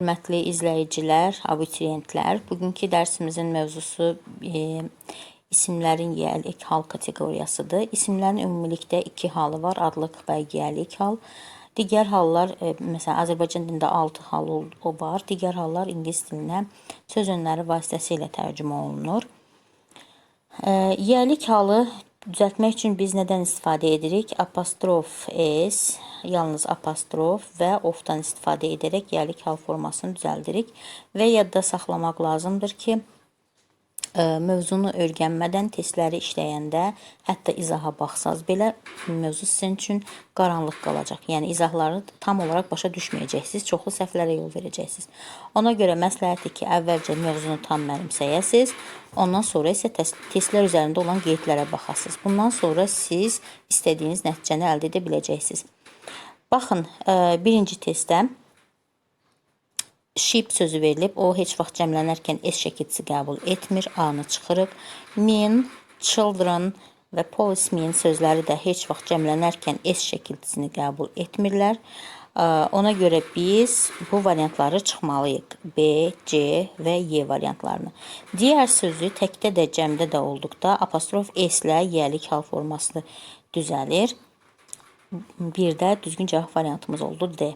Hörmətli izləyicilər, abituriyentlər, bugünkü dərsimizin mövzusu e, isimlərin yiyəlik hal kateqoriyasıdır. İsimlərin ümumilikdə iki halı var, adlıq və yiyəlik hal. Digər hallar, e, məsələn, Azərbaycan dilində 6 hal o var. Digər hallar ingilis dilinə söz önləri vasitəsilə tərcümə olunur. E, yiyəlik halı düzəltmək üçün biz nədən istifadə edirik? Apostrof s, yalnız apostrof və ofdan istifadə edərək yiyəlik hal formasını düzəldirik və yadda saxlamaq lazımdır ki, mövzunu öyrənmədən testləri işləyəndə, hətta izaha baxsaz belə mövzu sizin üçün qaranlıq qalacaq. Yəni izahları tam olaraq başa düşməyəcəksiniz, çoxlu səhvlərə yol verəcəksiniz. Ona görə məsləhətdir ki, əvvəlcə mövzunu tam mənimsəyəsiz, ondan sonra isə test, testlər üzərində olan qeydlərə baxasınız. Bundan sonra siz istədiyiniz nəticəni əldə edə biləcəksiniz. Baxın, ə, birinci testdə sheep sözü verilib. O heç vaxt cəmlənərkən s şəkilçisi qəbul etmir. A-nı çıxırıq. Men, children və policemen sözləri də heç vaxt cəmlənərkən s şəkilçisini qəbul etmirlər. Ona görə biz bu variantları çıxmalıyıq. B, C və Y variantlarını. Digər sözü təkdə də, cəmdə də olduqda apostrof s ilə yiyəlik hal forması düzəlir. Bir də düzgün cavab variantımız oldu D.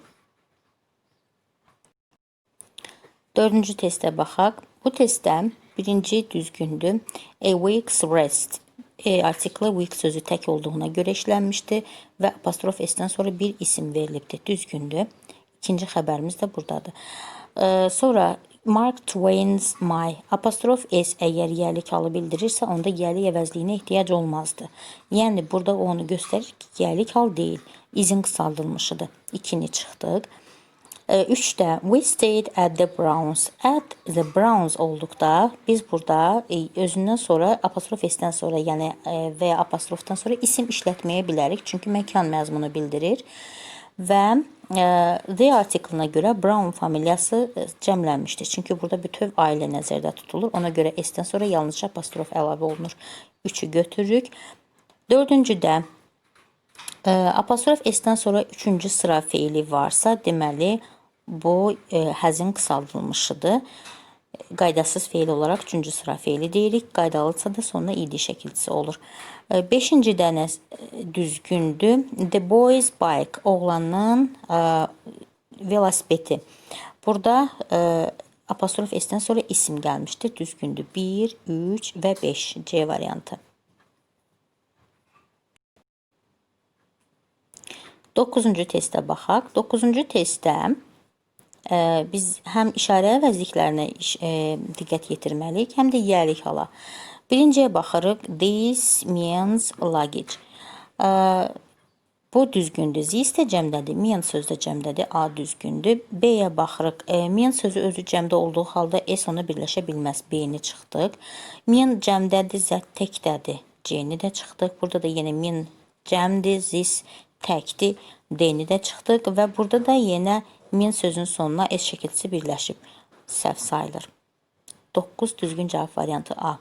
Dördüncü testə baxaq. Bu testdə birinci düzgündür. A week's rest. E artikli week sözü tək olduğuna görə işlənmişdi və apostrof s-dən sonra bir isim verilibdi. Düzgündür. İkinci xəbərimiz də buradadır. Ee, sonra Mark Twain's My apostrof s əgər yiyəlik halı bildirirsə, onda yiyəlik əvəzliyinə ehtiyac olmazdı. Yəni burada onu göstərir ki, yiyəlik hal deyil, izin qısaldılmışıdır. İkini çıxdıq. Ee, Üç də we stayed at the Browns. At the Browns olduqda biz burada e, özündən sonra apostrof s-dən sonra, yəni e, və ya apostrofdan sonra isim işlətməyə bilərik. Çünki məkan məzmunu bildirir. Və e, the artiklına görə Brown familiyası cəmlənmişdir. Çünki burada bütöv ailə nəzərdə tutulur. Ona görə s-dən sonra yalnızca apostrof əlavə olunur. Üçü götürürük. Dördüncüdə e, apostrof s-dən sonra üçüncü sıra feili varsa, deməli bu e, həzin qısaldılmışıdır. Qaydasız feil olaraq üçüncü sıra feili deyirik. Qaydalısa da sonuna id şəkilçisi olur. E, Beşinci dənə e, düzgündür. The boy's bike, oğlanın e, velosipedi. Burada e, apostrof s-dən sonra isim gəlmişdir. Düzgündür. 1, 3 və 5 C variantı. 9-cu testə baxaq. 9-cu testdə e, biz həm işarə əvəzliklərinə iş, e, diqqət yetirməliyik, həm də yiyəlik hala. Birinciyə baxırıq. This means luggage. E, bu düzgündür. This də cəmdədir. Men sözü də cəmdədir. A düzgündür. B-yə baxırıq. E, men sözü özü cəmdə olduğu halda S ona birləşə bilməz. B-ni çıxdıq. Men cəmdədir, zət təkdədir. C-ni də çıxdıq. Burada da yenə men cəmdir, this təkdir. D-ni də çıxdıq və burada da yenə men sözün sonuna S şəkilçisi birləşib. Səhv sayılır. 9 düzgün cavab variantı A.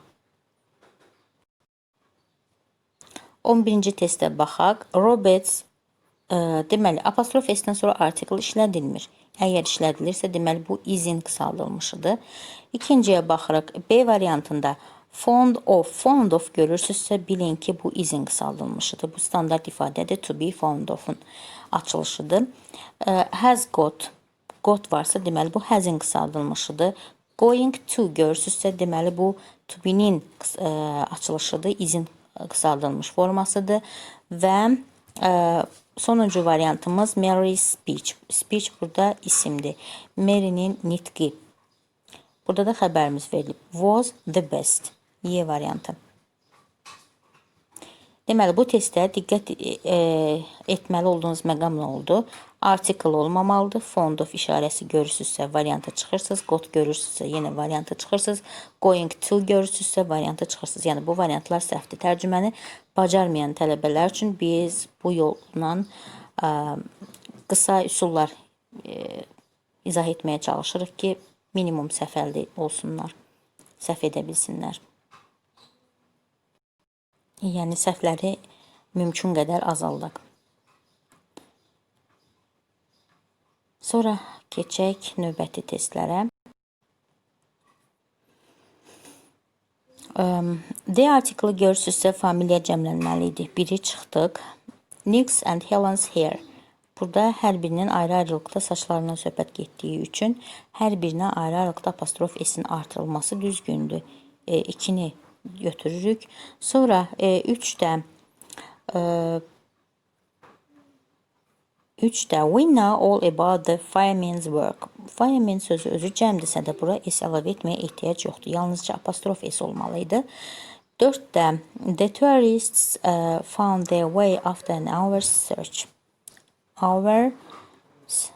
11-ci testə baxaq. Roberts e, deməli apostrof s-dən sonra artikel işlədilmir. Əgər işlədilirsə, deməli bu izin qısaldılmışıdır. İkinciyə baxırıq. B variantında fond of, fond of görürsünüzsə bilin ki, bu qısaldılmışıdır. Bu standart ifadədir. To be fond of-un açılışıdır. E, has got, got varsa deməli bu has'in qısaldılmışıdır. Going to görürsünüzsə deməli bu to be-nin e, açılışıdır. İzin qısaldılmış formasıdır və e, sonuncu variantımız Mary's speech. Speech burada isimdir. Mary'nin nitqi. Burada da xəbərimiz verilib. Was the best. Y variantı. Deməli bu testdə diqqət e, etməli olduğunuz məqam nə oldu? Article olmamalıdır. Fond of işarəsi görürsünüzsə varianta çıxırsınız. Got görürsünüzsə yenə varianta çıxırsınız. Going to görürsünüzsə varianta çıxırsınız. Yəni bu variantlar səhvdir. Tərcüməni bacarmayan tələbələr üçün biz bu yolla ə, qısa üsullar ə, izah etməyə çalışırıq ki, minimum səhv olsunlar. Səhv edə bilsinlər. Yəni səhvləri mümkün qədər azaldaq. Sonra keçək növbəti testlərə. D artiklı görürsünüzsə familiya cəmlənməli idi. Biri çıxdıq. Nick's and Helen's hair. Burada hər birinin ayrı-ayrılıqda saçlarından söhbət getdiyi üçün hər birinə ayrı-ayrılıqda apostrof s-in artırılması düzgündür. E, ikini götürürük. Sonra e, üç də e, üç də we know all about the fireman's work. Fireman sözü özü cəmdirsə də bura s əlavə etməyə ehtiyac yoxdur. Yalnızca apostrof s olmalıydı. 4 də the tourists uh, found their way after an hour's search. Our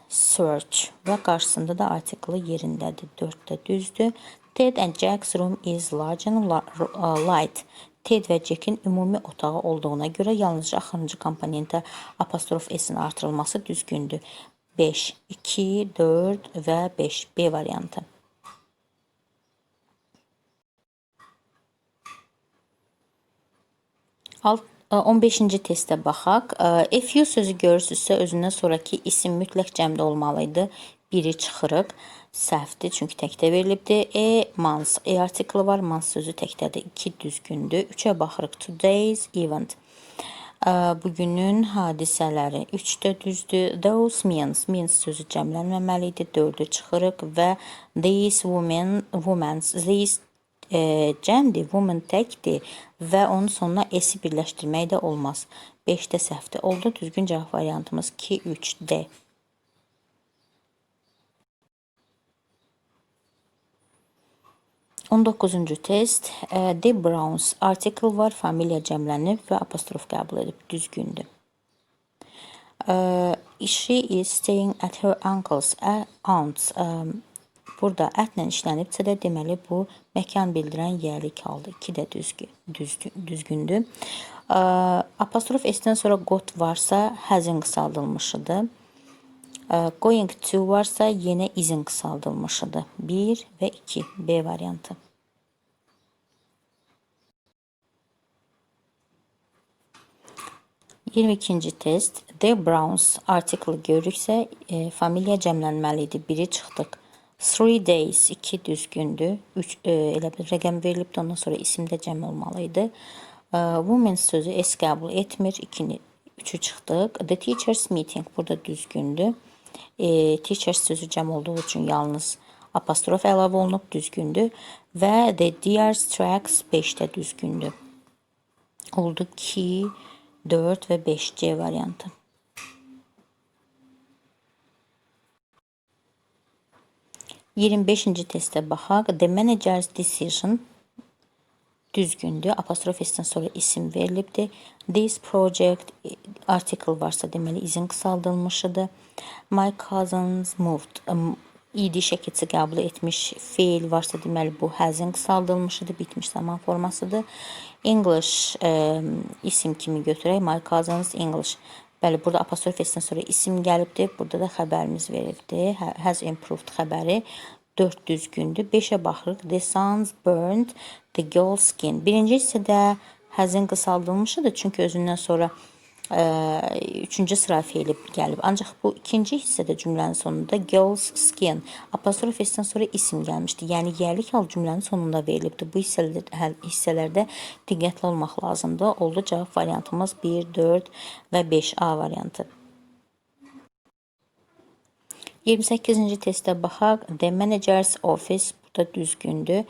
search və qarşısında da artiklı yerindədir. 4 də düzdür. Ted and Jack's room is large and uh, light. Ted və Jack'in ümumi otağı olduğuna görə yalnızca axırıncı komponentə apostrof s-in artırılması düzgündür. 5, 2, 4 və 5 B variantı. Alt 15-ci testə baxaq. If you sözü görürsünüzsə özündən sonraki isim mütləq cəmdə olmalı Biri çıxırıq. Səhvdir, çünki təkdə verilibdir. E months, e artiklı var, months sözü təkdədir. 2 düzgündür. 3-ə baxırıq. Today's event. Bugünün hadisələri 3 də düzdür. Those means, means sözü cəmlənməməli idi. 4-ü çıxırıq və these women, women's, these e, cəmdir, woman təkdir və onun sonuna s-i birləşdirmək də olmaz. 5-də səhvdir. Oldu düzgün cavab variantımız 2, 3, D. 19-cu test. E, The Browns article var, familiya cəmlənib və apostrof qəbul edib. Düzgündür. Uh, she is staying at her uncle's aunt's. Um, Burada ətlə işlənibsə də deməli bu məkan bildirən yəlik haldır. 2 də düzgün, düzgün, düzgündür. Apostrof s-dən sonra got varsa həzin qısaldılmışıdır. Going to varsa yenə izin qısaldılmışıdır. 1 və 2 B variantı. Yirmi ikinci test. The Browns artiklı görürüksə e, familiya cəmlənməli Biri çıxdıq. Three days iki düzgündür. Üç, e, elə bir rəqəm verilibdi. Ondan sonra isim də cəm olmalıydı. E, women sözü s qəbul etmir. 2-ni 3-ü çıxdıq. The teachers meeting burada düzgündür. E, teachers sözü cəm olduğu üçün yalnız apostrof əlavə olunub düzgündür və the deers tracks 5-də düzgündür. Oldu 2, 4 və 5 C variantı. 25-ci testə baxaq. The manager's decision düzgündür. Apostrof s-dən sonra isim verilibdir. This project article varsa deməli izin qısaldılmışıdır. My cousins moved. İdi şəkilçi qəbul etmiş feil varsa deməli bu həzin qısaldılmışıdır, bitmiş zaman formasıdır. English ə, isim kimi götürək. My cousins English. Bəli, burada apostrof s-dən sonra isim gəlibdir. Burada da xəbərimiz verilibdir. Has improved xəbəri 4 düzgündür. 5-ə baxırıq. The suns burned the girl's skin. Birinci hissədə həzin qısaldılmışıdır. Çünki özündən sonra ə, üçüncü sıra feili gəlib. Ancaq bu ikinci hissədə cümlənin sonunda girl's skin apostrof s-dən sonra isim gəlmişdi. Yəni yerlik hal cümlənin sonunda verilibdi. Bu hissələrdə, hissələrdə diqqətli olmaq lazımdır. Oldu cavab variantımız 1, 4 və 5A variantı. 28-ci testə baxaq. The manager's office burada düzgündür.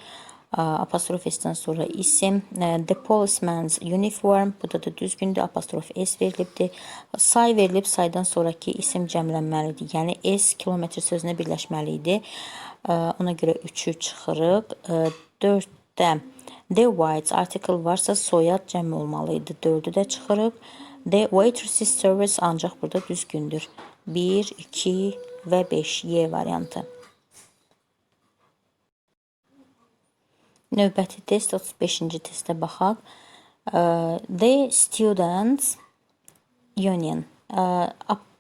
Apostrof S-dən sonra isim. The policeman's uniform burada da düzgündür. Apostrof S verilibdir. Say verilib, saydan sonraki isim cəmlənməlidir. Yəni S kilometr sözünə birləşməli idi. Ona görə 3-ü çıxırıq. 4-də The Whites article varsa soyad cəm olmalı idi. 4-ü də çıxırıq. The waitress's service ancaq burada düzgündür. 1, 2, ve 5 Y variantı. Növbəti test 35-ci testə baxaq. The Students Union.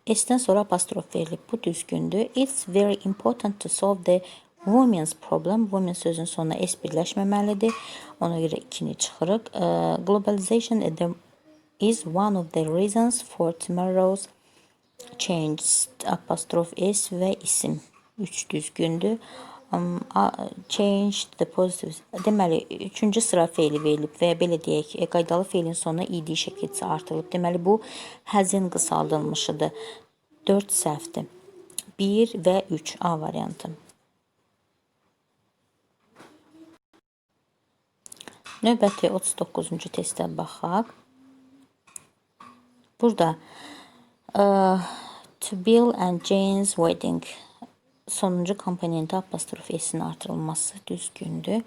S-dən sonra apostrof verilib. Bu düzgündür. It's very important to solve the women's problem. Women sözün sonuna S birləşməməlidir. Ona görə 2-ni çıxırıq. Globalization is one of the reasons for tomorrow's changed apostrof s və isim 3 düzgündür. Um, changed the positive. Deməli, üçüncü sıra feili verilib və ya belə deyək, qaydalı feilin sonuna id şəkildə artırılıb. Deməli, bu həzin qısaldılmışıdır. 4 səhvdir. 1 və 3 A variantı. Növbəti 39-cu testə baxaq. Burada uh, to Bill and Jane's wedding sonuncu komponenti apostrof s'in artırılması düzgündür.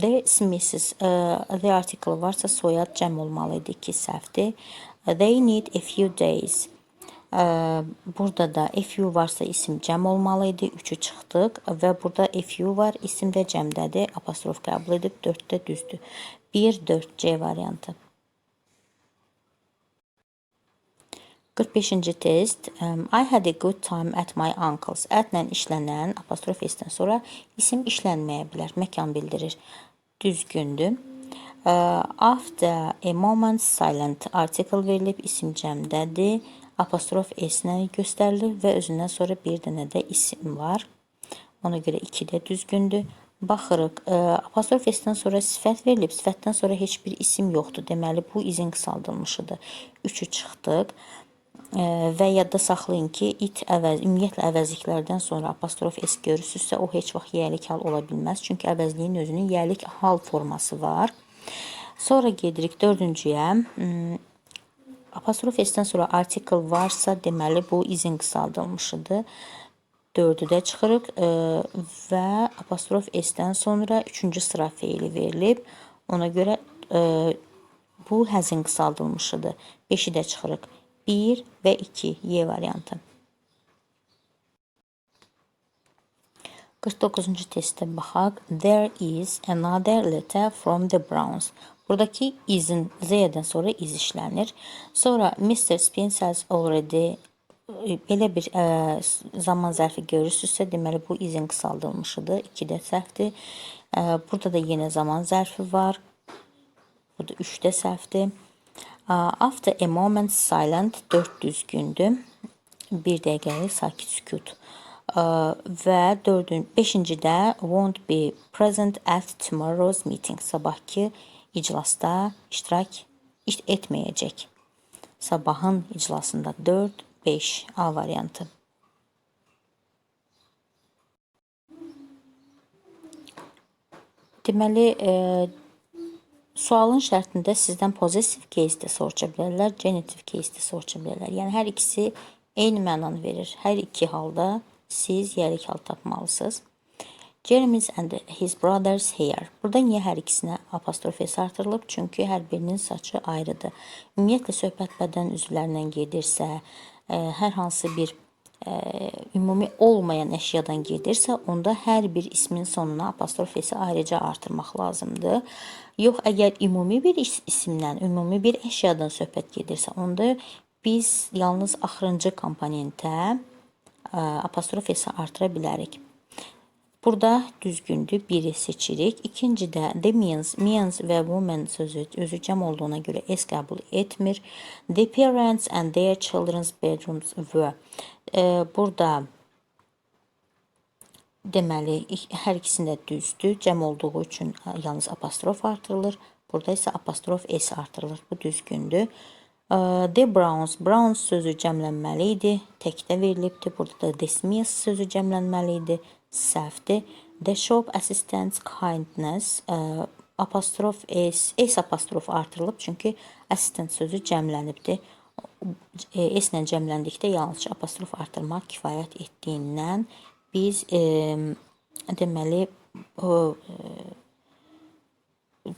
The Smiths uh, the article varsa soyad cəm olmalı idi iki səhvdir. They need a few days. Uh, burada da few varsa isim cəm olmalı idi. 3-ü çıxdıq və burada few var, isim də cəmdədir. Apostrof qəbul edib 4-də düzdür. 1 4 C variantı. 45-ci test. Um, I had a good time at my uncle's. Ətlə işlənən apostrof s-dən sonra isim işlənməyə bilər, məkan bildirir. Düzgündür. Uh, after a moment silent article verilib, isim cəmdədir. Apostrof s-lə göstərilir və özündən sonra bir dənə də isim var. Ona görə 2 də düzgündür. Baxırıq, ə, apostrof s-dən sonra sifət verilib, sifətdən sonra heç bir isim yoxdur. Deməli, bu izin qısaldılmışıdır. 3-ü çıxdıq. Ə, və yadda saxlayın ki, it əvəz, ümumiyyətlə əvəzliklərdən sonra apostrof s görürsünüzsə, o heç vaxt yəlik hal ola bilməz. Çünki əvəzliyin özünün yəlik hal forması var. Sonra gedirik dördüncüyə. Hmm, Apostrof s-dən sonra article varsa, deməli bu izin qısaldılmışıdır. 4-ü də çıxırıq e, və apostrof s-dən sonra 3-cü sıra feili verilib. Ona görə e, bu həzin qısaldılmışıdır. 5-i də çıxırıq. 1 və 2 Y variantı. 49-cu testə baxaq. There is another letter from the Browns. Buradakı izin Z-dən sonra iz işlənir. Sonra Mr. Spence has already e, belə bir ə, zaman zərfi görürsünüzsə, deməli bu izin qısaldılmışıdır. 2-də səhvdir. Ə, burada da yenə zaman zərfi var. Burada 3-də səhvdir. After a moment silent 4 düzgündür. 1 dəqiqəlik sakit sükut. Və 4-ün 5-cidə won't be present at tomorrow's meeting. Sabahki iclasda iştirak iş- etməyəcək. Sabahın iclasında 4 5 A variantı. Deməli, e, sualın şərtində sizdən possessive case də soruşa bilərlər, genitive case də soruşa bilərlər. Yəni hər ikisi eyni mənanı verir. Hər iki halda siz yəlik hal tapmalısınız. Jeremy's and his brother's hair. Burada niyə hər ikisinə apostrof s artırılıb? Çünki hər birinin saçı ayrıdır. Ümumiyyətlə söhbət bədən üzvlərindən gedirsə, ə, hər hansı bir ümumi olmayan əşyadan gedirsə, onda hər bir ismin sonuna apostrof s ayrıca artırmaq lazımdır. Yox, əgər ümumi bir is- isimdən, ümumi bir əşyadan söhbət gedirsə, onda biz yalnız axırıncı komponentə ə, apostrof s artıra bilərik. Burada düzgündür. Biri seçirik. İkincidə the means, means və woman sözü özü cəm olduğuna görə s qəbul etmir. The parents and their children's bedrooms were. E, burada deməli hər ikisində düzdür. Cəm olduğu üçün yalnız apostrof artırılır. Burada isə apostrof s artırılır. Bu düzgündür. The Browns, Browns sözü cəmlənməli idi. Təkdə verilibdir. Burada da Smiths sözü cəmlənməli idi. Səhvdir. The shop assistant's kindness apostrof s, s apostrof artırılıb çünki assistant sözü cəmlənibdir. E, S ilə cəmləndikdə yalnızca apostrof artırmaq kifayət etdiyindən biz e, deməli o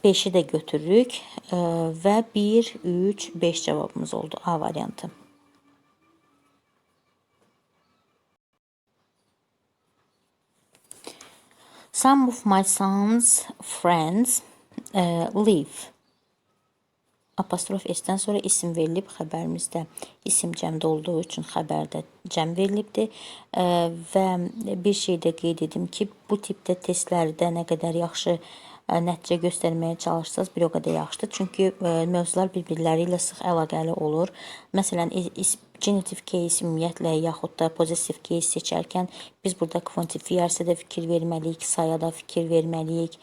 5-i də götürürük e, və 1 3 5 cavabımız oldu A variantı. Some of my son's friends uh, live. Apostrof S-dən sonra isim verilib xəbərimizdə isim cəmdə olduğu üçün xəbərdə cəm verilibdir. Ə, Və bir şey də qeyd edim ki, bu tipdə testlərdə nə qədər yaxşı ə, nəticə göstərməyə çalışsaz, bir o qədər yaxşıdır. Çünki ə, mövzular bir-birləri ilə sıx əlaqəli olur. Məsələn, genitive case ümumiyyətlə yaxud da possessive case seçərkən biz burada quantifiersə də fikir verməliyik, saya da fikir verməliyik,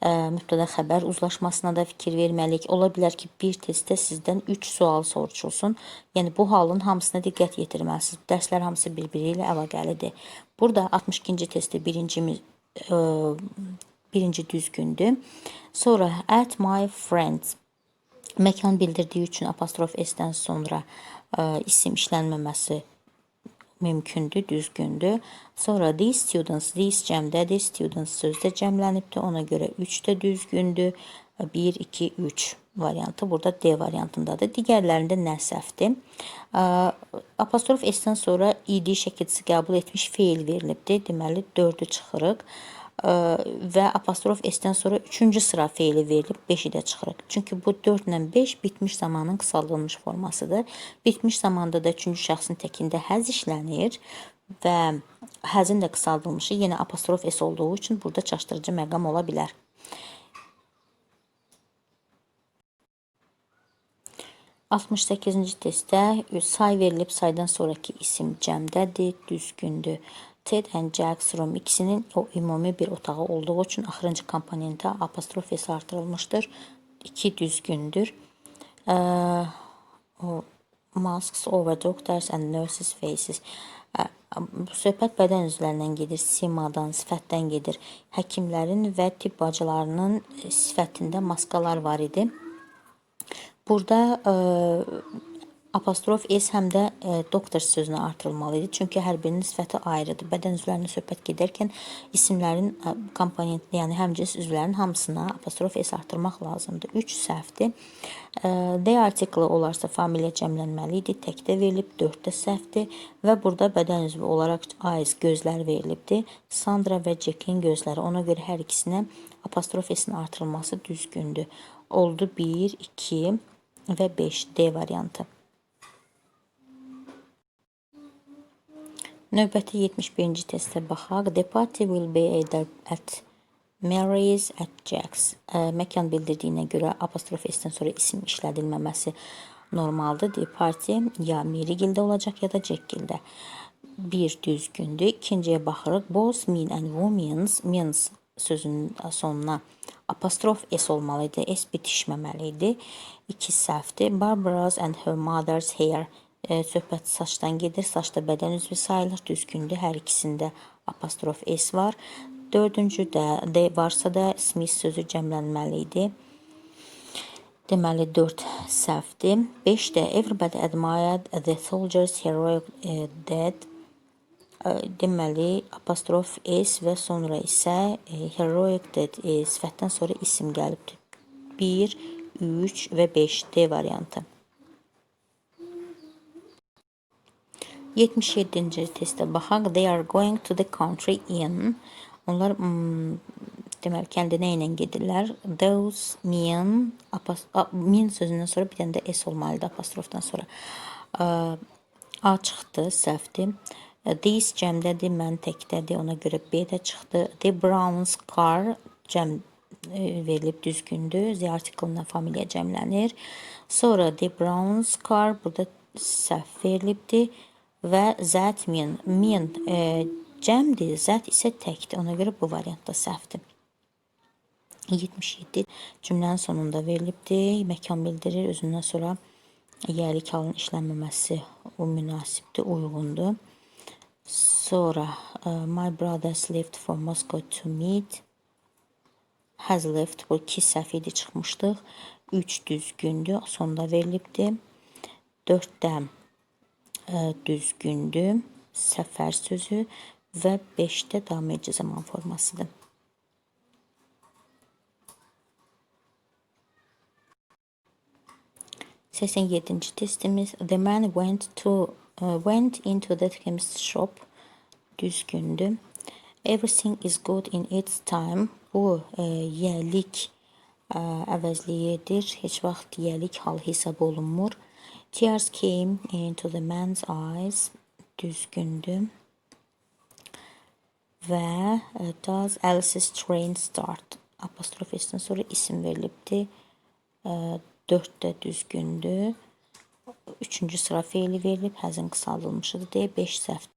ə, mübtəda xəbər uzlaşmasına da fikir verməliyik. Ola bilər ki, bir testdə sizdən 3 sual soruşulsun. Yəni bu halın hamısına diqqət yetirməlisiniz. Dərslər hamısı bir-biri ilə əlaqəlidir. Burada 62-ci testdə birincimiz birinci düzgündür. Sonra at my friends məkan bildirdiyi üçün apostrof s-dən sonra isim işlənməməsi mümkündür, düzgündür. Sonra these students, these cəmdədir, students sözdə cəmlənibdir. Ona görə 3 də düzgündür. 1, 2, 3 variantı burada D variantındadır. Digərlərində nə səhvdir? Ə, Apostrof S-dən sonra id şəkilçisi qəbul etmiş feil verilibdir. Deməli 4-ü çıxırıq. Ə, və apostrof S-dən sonra 3-cü sıra feili verilib 5-i də çıxırıq. Çünki bu 4 ilə 5 bitmiş zamanın qısaldılmış formasıdır. Bitmiş zamanda da 3-cü şəxsin təkində həz işlənir və həzin də qısaldılmışı yenə apostrof S olduğu üçün burada çaşdırıcı məqam ola bilər. 68-ci testdə say verilib, saydan sonraki isim cəmdədir, düzgündür. Ted and Jack's room ikisinin o ümumi bir otağı olduğu üçün axırıncı komponentə apostrof s artırılmışdır. 2 düzgündür. Ə, o masks over doctors and nurses faces. Bu söhbət bədən üzvlərindən gedir, simadan, sifətdən gedir. Həkimlərin və tibb bacılarının sifətində maskalar var idi. Burada e, apostrof s həm də e, doktor sözünə artırılmalı idi. Çünki hər birinin sifəti ayrıdır. Bədən üzvlərinə söhbət gedərkən isimlərin e, komponent, yəni həmcins üzvlərin hamısına apostrof s artırmaq lazımdır. 3 səhvdir. E, D artiklı olarsa familiya cəmlənməli idi. Təkdə verilib, 4-də səhvdir və burada bədən üzvü olaraq eyes gözlər verilibdir. Sandra və Jackin gözləri. Ona görə hər ikisinə apostrof s-in artırılması düzgündür. Oldu 1, 2 və 5 D variantı. Növbəti 71-ci testə baxaq. The party will be either at Mary's at Jack's. Ə, məkan bildirdiyinə görə apostrof s-dən sonra isim işlədilməməsi normaldır. The party ya Marygildə olacaq ya da Jackgildə. Bir düzgündür. İkinciyə baxırıq. Both men and women's, men's sözünün sonuna apostrof s olmalıydı. S bitişməməli İki səhvdir. Barbara's and her mother's hair e, söhbət saçdan gedir. Saçda bədən üzvü sayılır. Düzgündür. Hər ikisində apostrof s var. Dördüncü də D varsa da Smith sözü cəmlənməli idi. Deməli 4 səhvdir. 5 də everybody admired the soldiers heroic e, death deməli apostrof s və sonra isə e, heroic dead e, sifətdən sonra isim gəlibdir. 1, 3 və 5 D variantı. 77-ci testə baxaq. They are going to the country in. Onlar hmm, deməli kəndə nə ilə gedirlər? Those men apos men sözündən sonra bir dənə də s olmalıdır apostrofdan sonra. A çıxdı, səhvdir. These cəmdədir, mən təkdədir. Ona görə B də çıxdı. The Brown's car cəm e, verilib düzgündür. The article-la familiya cəmlənir. Sonra The Brown's car burada səhv verilibdir və that mean mean e, cəmdir, zət isə təkdir. Ona görə bu variantda səhvdir. 77 cümlənin sonunda verilibdir. Məkan bildirir. Özündən sonra yəlik halın işlənməməsi o münasibdir, uyğundur. Sonra uh, my brothers left for Moscow to meet. Has left bu iki səhv idi çıxmışdıq. 3 düzgündür. Sonda verilibdi. 4-də uh, düzgündür. Səfər sözü və 5-də davam edici zaman formasıdır. Seksen yedinci testimiz The man went to uh, went into the chemist shop düzgündü. Everything is good in its time. Bu e, yelik e, əvəzliyidir. Heç vaxt yelik hal hesab olunmur. Tears came into the man's eyes. Düzgündü. Və e, does Alice's train start? Apostrofesindən sonra isim verilibdi. E, 4 də düzgündür. Üçüncü sıra feili verilib, həzin qısaldılmışıdır deyə 5 səhv.